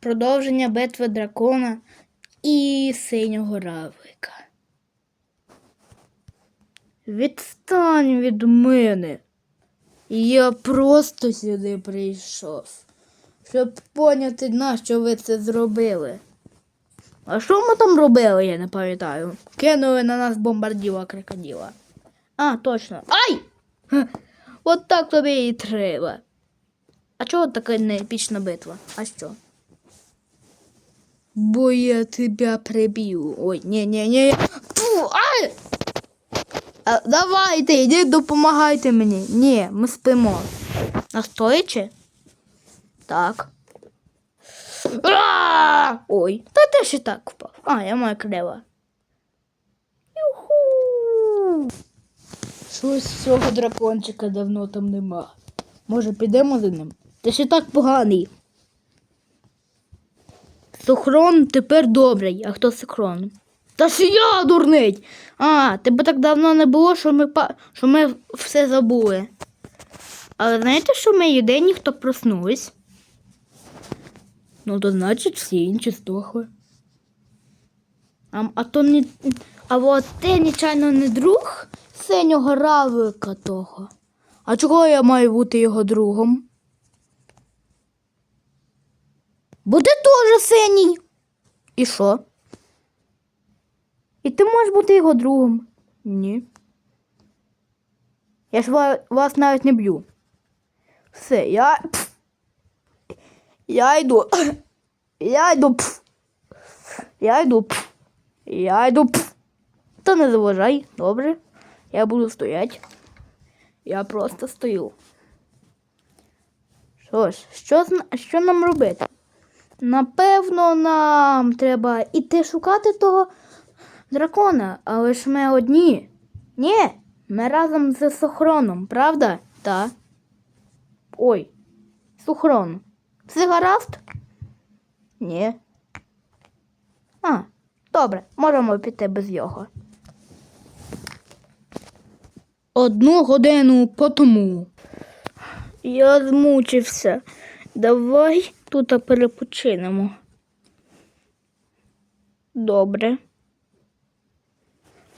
Продовження битви дракона і синього равлика. Відстань від мене. Я просто сюди прийшов, щоб поняти, на що ви це зробили. А що ми там робили, я не пам'ятаю. Кинули на нас бомбарділа крокодила. А, точно. Ай! От так тобі і треба. А чого така неепічна битва? А що? Бо я тебе приб'ю. Ой, ні, ні, ні. Фу, ай! А, давайте, йдіть, допомагайте мені. Ні, ми спимо. А стоячи? Так. А! Ой, та ти ще так впав. А, я маю крила. Юху. Щось цього дракончика давно там нема. Може, підемо за ним? Ти ще так поганий. Сохрон тепер добрий, а хто сохрон? Та ж я дурний! А, тебе так давно не було, що ми, па... що ми все забули. Але знаєте, що ми єдині, хто проснулись? Ну, то значить всі інші здохли. А, а то не. А от ти, нечайно, не друг синього равлика того. А чого я маю бути його другом? Ти теж синій. І що? І ти можеш бути його другом? Ні. Я ж вас навіть не б'ю. Все, я. пф. Я йду. Я йду. пф. Я йду. пф. Я йду. пф. Та не заважай, добре. Я буду стояти. Я просто стою. Що ж, що, що нам робити? Напевно, нам треба іти шукати того дракона, але ж ми одні. Ні, ми разом з Сохроном, правда? Та. Ой, Сухрон. Все гаразд? Ні. А, добре, можемо піти без його. Одну годину по тому. Я змучився. Давай тут перепочинемо. Добре.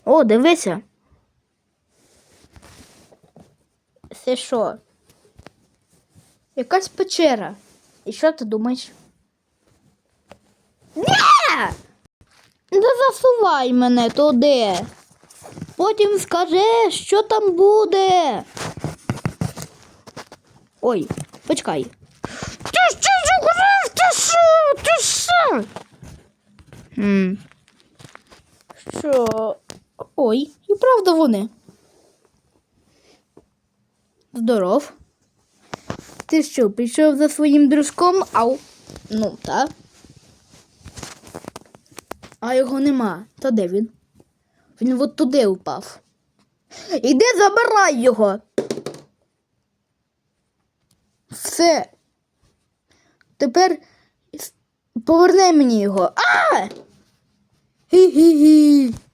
О, дивися. Це що? Якась печера. І що ти думаєш? Ні! Не засувай мене туди. Потім скажи, що там буде. Ой, почекай. Ти що заграв? Ти що? Ти що? М. Що? Ой, і правда вони. Здоров. Ти що, пішов за своїм дружком? Ау. Ну, так. А його нема. Та де він? Він от туди упав. Іди забирай його. Все. Тепер поверни мені його. А! Hee hee hee.